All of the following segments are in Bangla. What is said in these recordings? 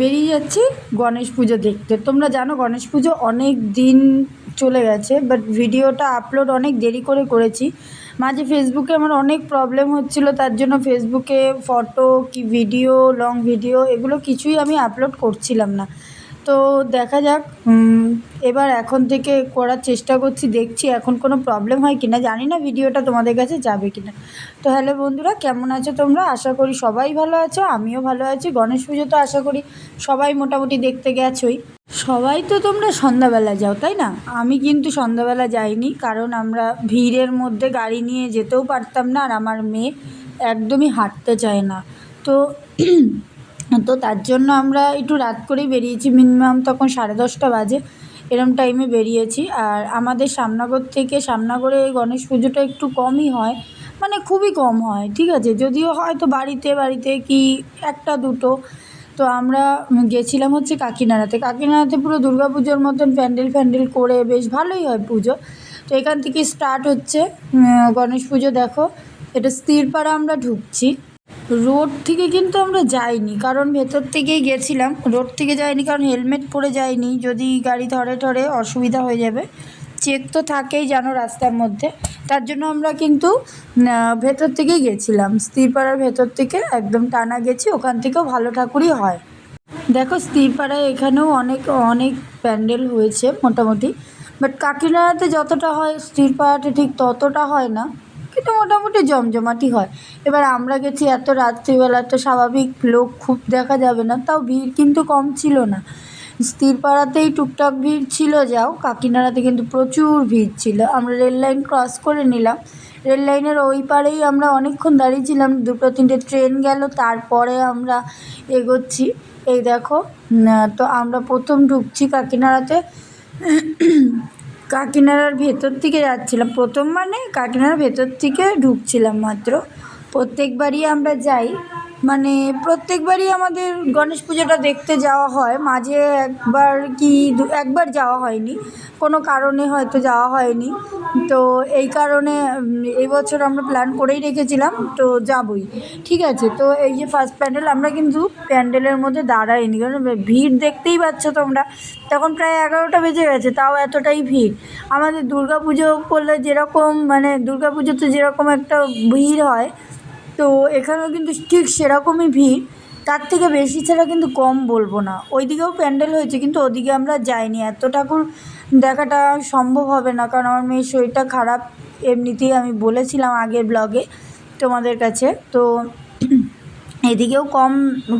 বেরিয়ে যাচ্ছি গণেশ পুজো দেখতে। তোমরা জানো গণেশ পুজো অনেক দিন চলে গেছে বাট ভিডিওটা আপলোড অনেক দেরি করে করেছি। মাঝে ফেসবুকে আমার অনেক প্রবলেম হচ্ছিল, তার জন্য ফেসবুকে ফটো কি ভিডিও লং ভিডিও এগুলো কিছুই আমি আপলোড করছিলাম না। তো দেখা যাক। এবার এখন থেকে করার চেষ্টা করছি দেখছি এখন কোনো প্রবলেম হয় কি না জানি না ভিডিওটা তোমাদের কাছে যাবে কি না তো হ্যালো বন্ধুরা কেমন আছো তোমরা? আশা করি সবাই ভালো আছো আমিও ভালো আছি। গণেশ পুজো তো আশা করি সবাই মোটামুটি দেখতে গেছোই। সবাই তো তোমরা সন্ধ্যাবেলা যাও তাই না? আমি কিন্তু সন্ধ্যাবেলা যাইনি কারণ আমরা ভিড়ের মধ্যে গাড়ি নিয়ে যেতেও পারতাম না আর আমার মেয়ে একদমই হাঁটতে চায় না। তো তো তার জন্য আমরা একটু রাত করেই বেরিয়েছি। মিনিমাম তখন সাড়ে দশটা বাজে, এরম টাইমে বেরিয়েছি। আর আমাদের সামনাগর থেকে সামনাগরে গণেশ পুজোটা একটু কমই হয় মানে খুবই কম হয়, ঠিক আছে? যদিও হয়তো বাড়িতে বাড়িতে কি একটা দুটো। তো আমরা গেছিলাম হচ্ছে কাকিনাড়াতে। কাকিনাড়াতে পুরো দুর্গা পুজোর মতন প্যান্ডেল, ফ্যান্ডেল করে বেশ ভালোই হয় পুজো। তো এখান থেকে স্টার্ট হচ্ছে গণেশ পুজো দেখো। এটা স্থিরপাড়া আমরা ঢুকছি। রোড থেকে কিন্তু আমরা যাইনি, কারণ ভেতর থেকেই গেছিলাম। রোড থেকে যাইনি, কারণ হেলমেট পরে যাইনি। যদি গাড়ি ধরে ধরে অসুবিধা হয়ে যাবে। চেক তো থাকেই জানো রাস্তার মধ্যে। তার জন্য আমরা কিন্তু ভেতর থেকেই গেছিলাম। স্থিরপাড়ার ভেতর থেকে একদম টানা গেছি, ওখান থেকেও ভালো ঠাকুরই হয়। দেখো স্থিরপাড়ায় এখানেও অনেক অনেক প্যান্ডেল হয়েছে মোটামুটি। বাট কাকিনাড়াতে যতটা হয় স্থিরপাড়াতে ঠিক ততটা হয় না। কিন্তু মোটামুটি জমজমাটি হয়। এবার আমরা গেছি, এত রাত্রিবেলা তো স্বাভাবিক লোক খুব দেখা যাবে না, তাও ভিড় কিন্তু কম ছিল না। স্থিরপাড়াতেই টুকটাক ভিড় ছিল, যাও, কাকিনাড়াতে কিন্তু প্রচুর ভিড় ছিল। আমরা রেল লাইন ক্রস করে নিলাম। রেল লাইনের ওই পারেই আমরা অনেকক্ষণ দাঁড়িয়েছিলাম, দুটো তিনটে ট্রেন গেল, তারপরে আমরা এগোচ্ছি। এই দেখো তো আমরা প্রথম ঢুকছি কাকিনাড়াতে। কাকিনাড়ার ভেতর থেকে যাচ্ছিলাম। প্রথম মানে কাকিনাড়ার ভেতর থেকে ঢুকছিলাম মাত্র। প্রত্যেকবারই আমরা যাই। মানে প্রত্যেকবারই আমাদের গণেশ পুজোটা দেখতে যাওয়া হয়। মাঝে একবার কি একবার যাওয়া হয়নি। কোনো কারণে হয়তো যাওয়া হয়নি। তো এই কারণে এই বছর আমরা প্ল্যান করেই রেখেছিলাম, তো যাবই। ঠিক আছে, তো এই যে ফার্স্ট প্যান্ডেল আমরা কিন্তু প্যান্ডেলের মধ্যে দাঁড়াইনি। কারণ ভিড় দেখতেই পাচ্ছ তোমরা। তখন প্রায় এগারোটা বেজে গেছে, তাও এতটাই ভিড়। আমাদের দুর্গা পুজো করলে যেরকম মানে দুর্গা পুজোতে যেরকম একটা ভিড় হয় তো এখানেও কিন্তু ঠিক সেরকমই ভিড়। তার থেকে বেশি ছাড়া কিন্তু কম বলব না। ওইদিকেও প্যান্ডেল হয়েছে, কিন্তু ওদিকে আমরা যাইনি। এত ঠাকুর দেখাটা সম্ভব হবে না, কারণ আমার মেয়ের শরীরটা খারাপ এমনিতেই আমি বলেছিলাম আগের ব্লগে তোমাদের কাছে। তো এদিকেও কম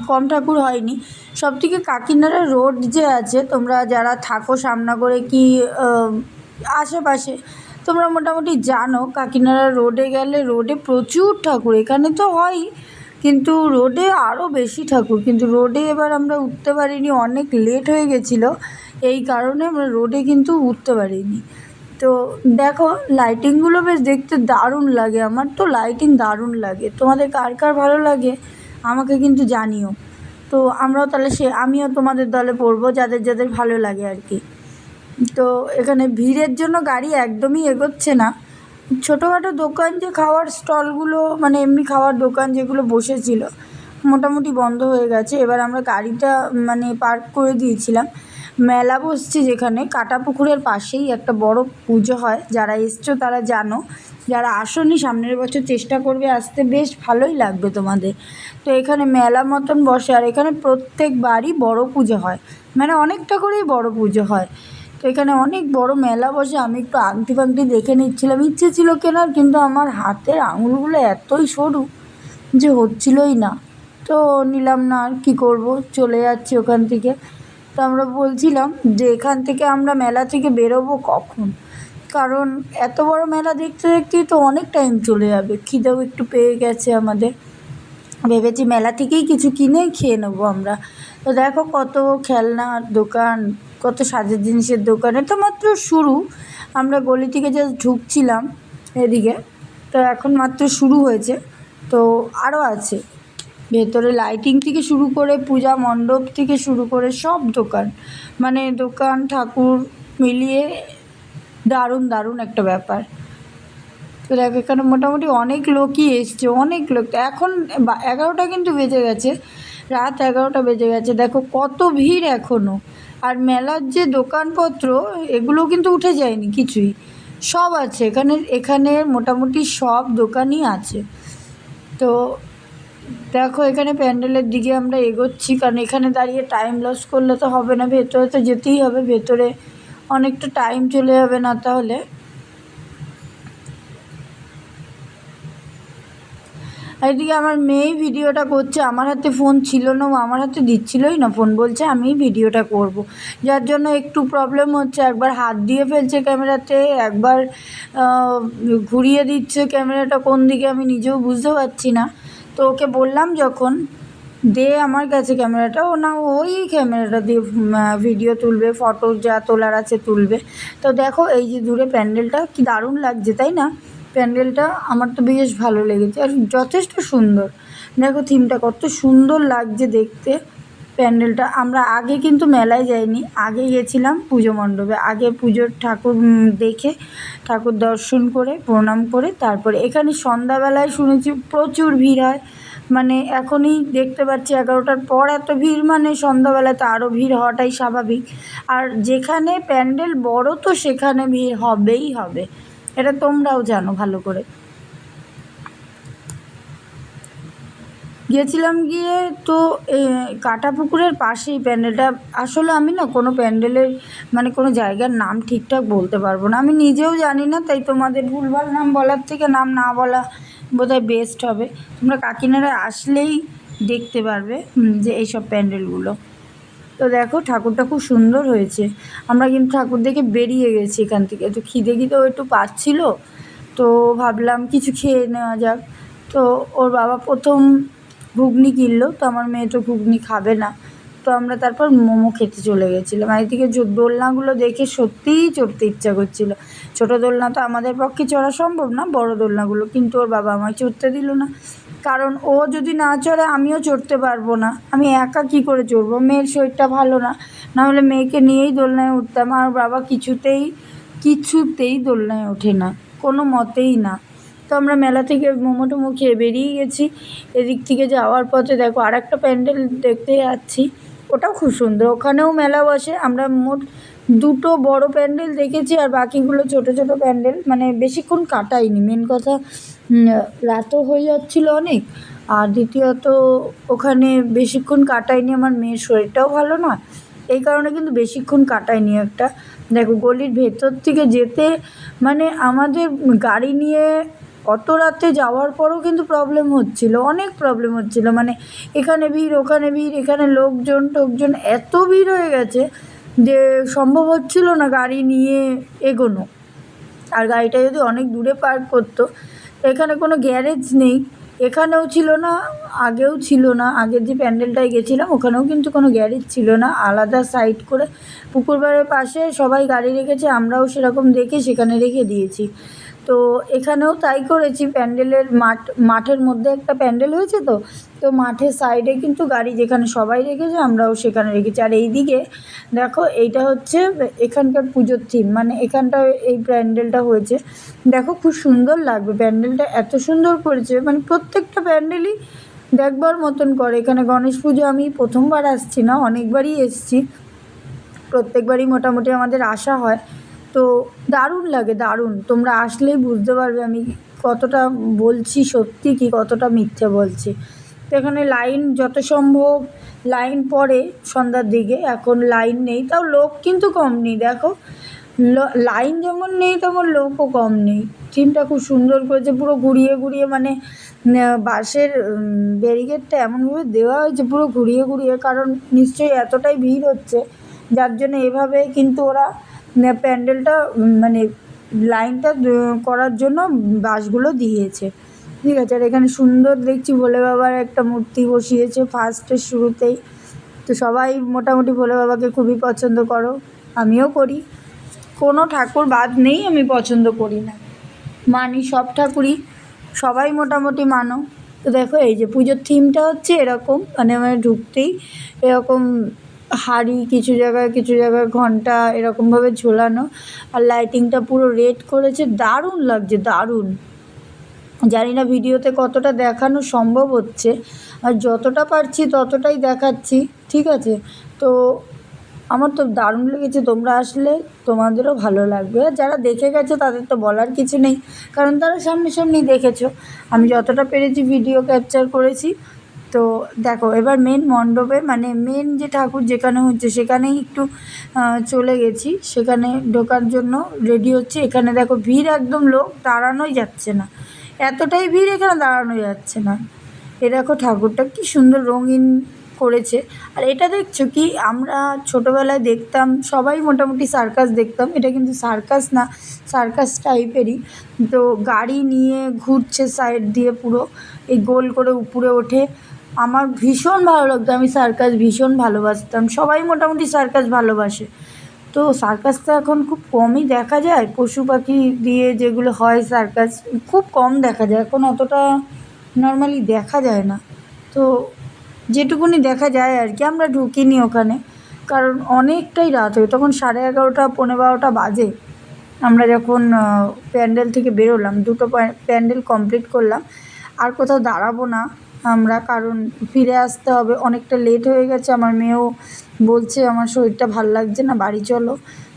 কম ঠাকুর হয়নি। সব থেকে কাকিনাড়া রোড যে আছে, তোমরা যারা থাকো সামনা করে কি আশেপাশে তোমরা মোটামুটি জানো, কাকিনাড়া রোডে গেলে রোডে প্রচুর ঠাকুর, এখানে তো হয়ই কিন্তু রোডে আরও বেশি ঠাকুর, কিন্তু রোডে এবার আমরা উঠতে পারিনি, অনেক লেট হয়ে গেছিল, এই কারণে আমরা রোডে কিন্তু উঠতে পারিনি। তো দেখো লাইটিংগুলো বেশ দেখতে দারুণ লাগে, আমার তো লাইটিং দারুণ লাগে, তোমাদের কার কার ভালো লাগে, আমাকে কিন্তু জানিও। তো আমরাও তাহলে সে, আমিও তোমাদের দলে পড়ব, যাদের যাদের ভালো লাগে আর কি। তো এখানে ভিড়ের জন্য গাড়ি একদমই এগোচ্ছে না। ছোটোখাটো দোকান যে খাওয়ার স্টলগুলো মানে এমনি খাওয়ার দোকান যেগুলো বসেছিল, মোটামুটি বন্ধ হয়ে গেছে। এবার আমরা গাড়িটা মানে পার্ক করে দিয়েছিলাম। মেলা বসছে যেখানে কাটা পুকুরের পাশেই একটা বড় পুজো হয়। যারা এসছো তারা জানো, যারা আসনি সামনের বছর চেষ্টা করবে আসতে, বেশ ভালোই লাগবে তোমাদের। তো এখানে মেলা মতন বসে, আর এখানে প্রত্যেকবারই বড় পুজো হয়। মানে অনেকটা করেই বড় পুজো হয়। তো এখানে অনেক বড় মেলা বসে। আমি একটু আংটি ফাংটি দেখে নিচ্ছিলাম। ইচ্ছে ছিল কেনার, কিন্তু আমার হাতের আঙুলগুলো এতই সরু যে হচ্ছিলই না। তো নিলাম না, আর কী করব? চলে যাচ্ছি ওখান থেকে। তো আমরা বলছিলাম যে এখান থেকে আমরা মেলা থেকে বেরোবো কখন? কারণ এত বড় মেলা দেখতে দেখতেই তো অনেক টাইম চলে যাবে। খিদেও একটু পেয়ে গেছে আমাদের। ভেবেছি মেলা থেকেই কিছু কিনে খেয়ে নেব আমরা। তো দেখো কত খেলনার দোকান, কত সাজের জিনিসের দোকান, এটা মাত্র শুরু। আমরা গলি থেকে জাস্ট ঢুকছিলাম এদিকে। তো এখন মাত্র শুরু হয়েছে। তো আরও আছে। ভেতরে লাইটিং থেকে শুরু করে পূজা মণ্ডপ থেকে শুরু করে সব দোকান। মানে দোকান, ঠাকুর মিলিয়ে দারুণ দারুণ একটা ব্যাপার। তো দেখো, এখানে মোটামুটি অনেক লোকই এসছে, অনেক লোক। এখন এগারোটা কিন্তু বেজে গেছে, রাত এগারোটা বেজে গেছে। দেখো কত ভিড় এখনও আর মেলার যে দোকানপত্র, এগুলো কিন্তু উঠে যায়নি কিছুই। সব আছে, এখানে এখানে মোটামুটি সব দোকানই আছে। তো দেখো এখানে প্যান্ডেলের দিকে আমরা এগোচ্ছি, কারণ এখানে দাঁড়িয়ে টাইম লস করলে তো হবে না, ভেতরে তো যেতেই হবে, ভেতরে অনেকটা টাইম চলে যাবে না তাহলে। এদিকে আমার মেয়েই ভিডিওটা করছে, আমার হাতে ফোন ছিল না, ও আমার হাতে দিচ্ছিলই না ফোন বলছে আমি ভিডিওটা করব। যার জন্য একটু প্রবলেম হচ্ছে, একবার হাত দিয়ে ফেলছে ক্যামেরাতে, একবার ঘুরিয়ে দিচ্ছে ক্যামেরাটা, কোন দিকে আমি নিজেও বুঝতে পারছি না। তো ওকে বললাম যখন, দে আমার কাছে ক্যামেরাটা। ও না, ওই ক্যামেরাটা দিয়ে ভিডিও তুলবে ফটো যা তোলার আছে তুলবে। তো দেখো, এই যে দূরে প্যান্ডেলটা, কি দারুণ লাগছে, তাই না? প্যান্ডেলটা আমার তো বেশ ভালো লেগেছে আর যথেষ্ট সুন্দর। দেখো থিমটা কত সুন্দর লাগছে দেখতে প্যান্ডেলটা। আমরা আগে কিন্তু মেলায় যাইনি, আগে গেছিলাম পুজো মণ্ডপে। আগে পুজোর ঠাকুর দেখে ঠাকুর দর্শন করে, প্রণাম করে, তারপরে এখানে সন্ধ্যাবেলায় শুনেছি প্রচুর ভিড় হয়। মানে এখনই দেখতে পাচ্ছি এগারোটার পর এত ভিড় মানে সন্ধ্যাবেলায় তো আরও ভিড় হওয়াটাই স্বাভাবিক। আর যেখানে প্যান্ডেল বড় তো সেখানে ভিড় হবেই হবে। এটা তোমরাও জানো ভালো করে। গিয়েছিলাম গিয়ে তো কাটা পুকুরের পাশেই প্যান্ডেলটা। আসলে আমি না কোনো প্যান্ডেলের মানে কোনো জায়গার নাম ঠিকঠাক বলতে পারব না। আমি নিজেও জানি না, তাই তোমাদের ভুলভাল নাম বলার থেকে নাম না বলা বোধহয় বেস্ট হবে। তোমরা কাকিনারা আসলেই দেখতে পারবে যে এইসব প্যান্ডেলগুলো। তো দেখো ঠাকুরটা খুব সুন্দর হয়েছে। আমরা কিন্তু ঠাকুর দেখে বেরিয়ে গেছি এখান থেকে। তো খিদে খিদেও একটু পাচ্ছিল, তো ভাবলাম কিছু খেয়ে নেওয়া যাক। তো ওর বাবা প্রথম ঘুগনি কিনলো, তো আমার মেয়ে তো ঘুগনি খাবে না। তো আমরা তারপর মোমো খেতে চলে গেছিলাম। আর এদিকে দোলনাগুলো দেখে সত্যিই চড়তে ইচ্ছা করছিল। ছোটো দোলনা তো আমাদের পক্ষে চড়া সম্ভব না, বড় দোলনাগুলো। কিন্তু ওর বাবা আমায় চড়তে দিল না। কারণ ও যদি না চড়ে আমিও চড়তে পারব না। আমি একা কী করে চড়বো? মেয়ের শরীরটা ভালো না। না হলে মেয়েকে নিয়েই দোলনায় উঠতাম। আর বাবা কিছুতেই কিছুতেই দোলনায় ওঠে না। কোনো মতেই না। তো আমরা মেলা থেকে মোমো টোমো খেয়ে বেরিয়ে গেছি। এদিক থেকে যাওয়ার পথে দেখো আর একটা প্যান্ডেল দেখতে যাচ্ছি। ওটাও খুব সুন্দর। ওখানেও মেলা বসে। আমরা মোট দুটো বড় প্যান্ডেল দেখেছি আর বাকিগুলো ছোট ছোট প্যান্ডেল। মানে বেশিক্ষণ কাটাইনি। মেন কথা রাতও হয়ে যাচ্ছিল অনেক। আর দ্বিতীয়ত, ওখানে বেশিক্ষণ কাটাইনি আমার মেয়ের শরীরটাও ভালো না এই কারণে কিন্তু বেশিক্ষণ কাটাইনি একটা। দেখো, গলির ভেতর থেকে যেতে মানে আমাদের গাড়ি নিয়ে অত রাতে যাওয়ার পরও কিন্তু প্রবলেম হচ্ছিল, অনেক প্রবলেম হচ্ছিল। মানে এখানে ভিড়, ওখানে ভিড়, এখানে লোকজন টোকজন এত ভিড় হয়ে গেছে যে সম্ভব হচ্ছিল না গাড়ি নিয়ে এগোনো। আর গাড়িটা যদি অনেক দূরে পার্ক করতো, এখানে কোনো গ্যারেজ নেই। এখানেও ছিল না, আগেও ছিল না। আগের যে প্যান্ডেলটায় গেছিলাম, ওখানেও কিন্তু কোনো গ্যারেজ ছিল না। আলাদা সাইড করে পুকুর পাড়ের পাশে সবাই গাড়ি রেখেছে, আমরাও সেরকম দেখে সেখানে রেখে দিয়েছি। তো এখানেও তাই করেছি, প্যান্ডেলের মাঠ, মাঠের মধ্যে একটা প্যান্ডেল হয়েছে তো তো মাঠের সাইডে কিন্তু গাড়ি যেখানে সবাই রেখেছে আমরাও সেখানে রেখেছি। আর এইদিকে দেখো এইটা হচ্ছে এখানকার পুজোর থিম মানে এখানটা এই প্যান্ডেলটা হয়েছে। দেখো খুব সুন্দর লাগবে, প্যান্ডেলটা এত সুন্দর করেছে মানে প্রত্যেকটা প্যান্ডেলই দেখবার মতন করে। এখানে গণেশ পুজো আমি প্রথমবার আসছি না, অনেকবারই এসছি। প্রত্যেকবারই মোটামুটি আমাদের আসা হয়। তো দারুণ লাগে, দারুণ। তোমরা আসলেই বুঝতে পারবে আমি কতটা বলছি সত্যি কি কতটা মিথ্যে বলছি। তো এখানে লাইন যত সম্ভব লাইন পড়ে সন্ধ্যার দিকে, এখন লাইন নেই, তাও লোক কিন্তু কম নেই, দেখো। লাইন যেমন নেই তেমন লোকও কম নেই। থিমটা খুব সুন্দর করেছে, পুরো ঘুরিয়ে ঘুরিয়ে মানে বাসের ব্যারিকেডটা এমনভাবে দেওয়া হয়েছে, পুরো ঘুরিয়ে ঘুরিয়ে, কারণ নিশ্চয়ই এতটাই ভিড় হচ্ছে, যার জন্য এভাবে কিন্তু ওরা প্যান্ডেলটা মানে লাইনটা করার জন্য বাসগুলো দিয়েছে। ঠিক আছে, আর এখানে সুন্দর দেখছি, ভোলে বাবার একটা মূর্তি বসিয়েছে ফার্স্টের শুরুতেই। তো সবাই মোটামুটি ভোলে বাবাকে খুবই পছন্দ করো, আমিও করি। কোনো ঠাকুর বাদ নেই, আমি পছন্দ করি না। মানি সব ঠাকুরই, সবাই মোটামুটি মানো। তো দেখো, এই যে পুজোর থিমটা হচ্ছে এরকম মানে মানে ঢুকতেই এরকম হাড়ি কিছু জায়গায় কিছু জায়গায় ঘণ্টা এরকমভাবে ঝোলানো। আর লাইটিংটা পুরো রেড করেছে, দারুণ লাগছে, দারুণ। জানি না ভিডিওতে কতটা দেখানো সম্ভব হচ্ছে, আর যতটা পারছি ততটাই দেখাচ্ছি, ঠিক আছে? তো আমার তো দারুণ লেগেছে, তোমরা আসলে তোমাদেরও ভালো লাগবে। আর যারা দেখে গেছে তাদের তো বলার কিছু নেই, কারণ তারা সামনাসামনি দেখেছ। আমি যতটা পেরেছি ভিডিও ক্যাপচার করেছি তো দেখো, এবার মেন মণ্ডপে মানে মেন যে ঠাকুর যেখানে হচ্ছে, সেখানেই একটু চলে গেছি। সেখানে ঢোকার জন্য রেডি হচ্ছে। এখানে দেখো ভিড় একদম লোক, দাঁড়ানোই যাচ্ছে না। এতটাই ভিড় এখানে দাঁড়ানো যাচ্ছে না। এ দেখো ঠাকুরটা কি সুন্দর রঙিন করেছে। আর এটা দেখছ কি, আমরা ছোটোবেলায় দেখতাম, সবাই মোটামুটি সার্কাস দেখতাম। এটা কিন্তু সার্কাস না সার্কাস টাইপেরই তো গাড়ি নিয়ে ঘুরছে সাইড দিয়ে পুরো। এই গোল করে উপরে ওঠে। আমার ভীষণ ভালো লাগতো, আমি সার্কাস ভীষণ ভালোবাসতাম, সবাই মোটামুটি সার্কাস ভালোবাসে। তো সার্কাস তো এখন খুব কমই দেখা যায়, পশু পাখি দিয়ে যেগুলো হয় সার্কাস, খুব কম দেখা যায়, এখন অতটা নর্মালি দেখা যায় না। তো যেটুকুনি দেখা যায় আর কি, আমরা ঢুকিনি ওখানে, কারণ অনেকটাই রাত হয়, তখন সাড়ে এগারোটা পনেরো বারোটা বাজে। আমরা যখন প্যান্ডেল থেকে বেরোলাম, দুটো প্যান্ডেল কমপ্লিট করলাম, আর কোথাও দাঁড়াবো না আমরা, কারণ ফিরে আসতে হবে। অনেকটা লেট হয়ে গেছে, আমার মেয়েও বলছে, আমার শরীরটা ভালো লাগছে না, বাড়ি চলো।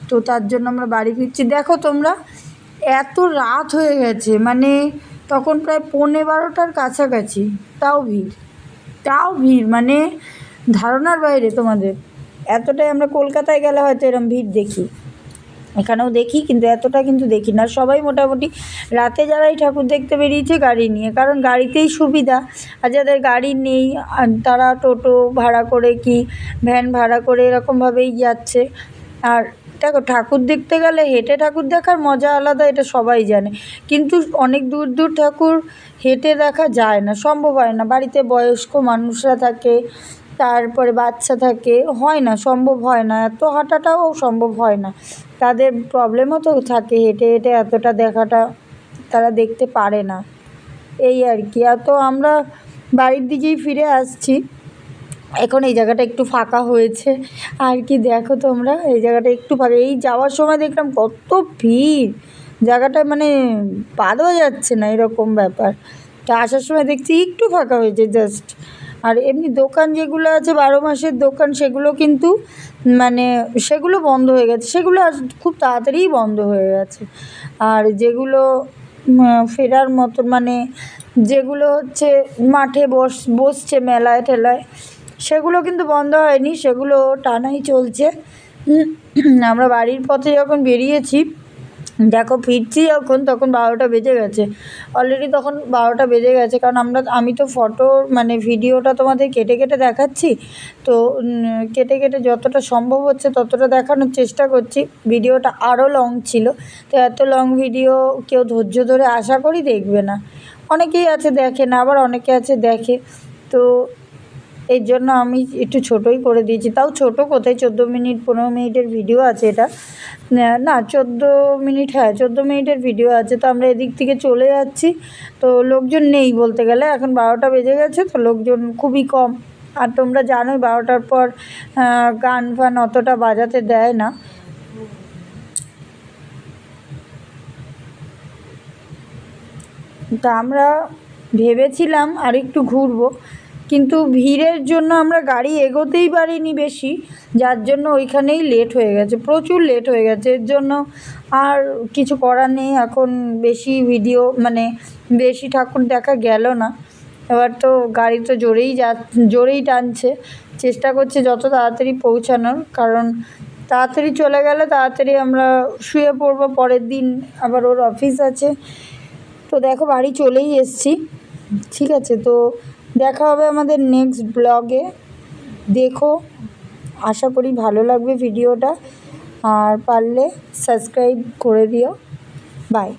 তো তার জন্য আমরা বাড়ি ফিরছি। দেখো তোমরা, এত রাত হয়ে গেছে মানে তখন প্রায় পৌনে বারোটার কাছাকাছি। তাও ভিড় তাও ভিড় মানে ধারণার বাইরে তোমাদের। এতটাই আমরা কলকাতায় গেলে হয়তো এরম ভিড় দেখি। এখানেও দেখি, কিন্তু এতটা কিন্তু দেখি না। সবাই মোটামুটি রাতে যারাই ঠাকুর দেখতে বেরিয়েছে, গাড়ি নিয়ে। কারণ গাড়িতেই সুবিধা। আর যাদের গাড়ি নেই তারা টোটো ভাড়া করে কি, ভ্যান ভাড়া করে এরকমভাবেই যাচ্ছে। আর দেখো, ঠাকুর দেখতে গেলে হেঁটে ঠাকুর দেখার মজা আলাদা, এটা সবাই জানে। কিন্তু অনেক দূর দূর ঠাকুর হেঁটে দেখা যায় না, সম্ভব হয় না। বাড়িতে বয়স্ক মানুষরা থাকে, তারপরে বাচ্চা থাকে, হয় না, সম্ভব হয় না। এত হাঁটাটাও সম্ভব হয় না। তাদের প্রবলেমও তো থাকে, হেঁটে হেঁটে এতটা দেখাটা তারা দেখতে পারে না। এই আর কি। আর তো আমরা বাড়ির দিকেই ফিরে আসছি। এখন এই জায়গাটা একটু ফাঁকা হয়েছে। আর কি দেখো তোমরা, এই জায়গাটা একটু ফাঁকা। এই যাওয়ার সময় দেখলাম কত ভিড়। জায়গাটা মানে পা দেওয়া যাচ্ছে না, এরকম ব্যাপার। তা আসার সময় দেখছি একটু ফাঁকা হয়েছে জাস্ট আর এমনি দোকান যেগুলো আছে, বারো মাসের দোকান, সেগুলো কিন্তু মানে সেগুলো বন্ধ হয়ে গেছে। সেগুলো খুব তাড়াতাড়িই বন্ধ হয়ে গেছে। আর যেগুলো ফেরার মতো মানে যেগুলো হচ্ছে মাঠে বস, বসছে মেলায় ঠেলায়, সেগুলো কিন্তু বন্ধ হয়নি, সেগুলো টানাই চলছে। আমরা বাড়ির পথে যখন বেরিয়েছি দেখো ফিরছি যখন, তখন বারোটা বেজে গেছে। অলরেডি তখন বারোটা বেজে গেছে, কারণ আমরা, আমি তো ফটো মানে ভিডিওটা তোমাদের কেটে কেটে দেখাচ্ছি। তো কেটে কেটে যতটা সম্ভব হচ্ছে ততটা দেখানোর চেষ্টা করছি। ভিডিওটা আরও লং ছিল, তো এত লং ভিডিও কেউ ধৈর্য ধরে আশা করি দেখবে না। অনেকেই আছে দেখে না, আবার অনেকে আছে দেখে। তো এর জন্য আমি একটু ছোটোই করে দিয়েছি। তাও ছোটো কোথায়? চোদ্দ মিনিট, পনেরো মিনিটের ভিডিও আছে এটা। না চোদ্দ মিনিট হ্যাঁ চোদ্দ মিনিটের ভিডিও আছে। তো আমরা এদিক থেকে চলে যাচ্ছি। তো লোকজন নেই বলতে গেলে। এখন বারোটা বেজে গেছে, তো লোকজন খুবই কম। আর তোমরা জানোই বারোটার পর গান ফান অতটা বাজাতে দেয় না। তা আমরা ভেবেছিলাম আর একটু ঘুরবো। কিন্তু ভিড়ের জন্য আমরা গাড়ি এগোতেই পারিনি বেশি, যার জন্য ওইখানেই লেট হয়ে গেছে, প্রচুর লেট হয়ে গেছে। এর জন্য আর কিছু করার নেই, এখন বেশি ভিডিও মানে বেশি ঠাকুর দেখা গেল না। এবার তো গাড়ি তো জোরেই যা, জোরেই টানছে। চেষ্টা করছে যত তাড়াতাড়ি পৌঁছানোর, কারণ তাড়াতাড়ি চলে গেলে তাড়াতাড়ি আমরা শুয়ে পড়ব, পরের দিন আবার ওর অফিস আছে। তো দেখো বাড়ি চলেই এসছি, ঠিক আছে? তো দেখা হবে আমাদের নেক্সট ব্লগে দেখো, আশা করি ভালো লাগবে ভিডিওটা আর পারলে সাবস্ক্রাইব করে দিও। বাই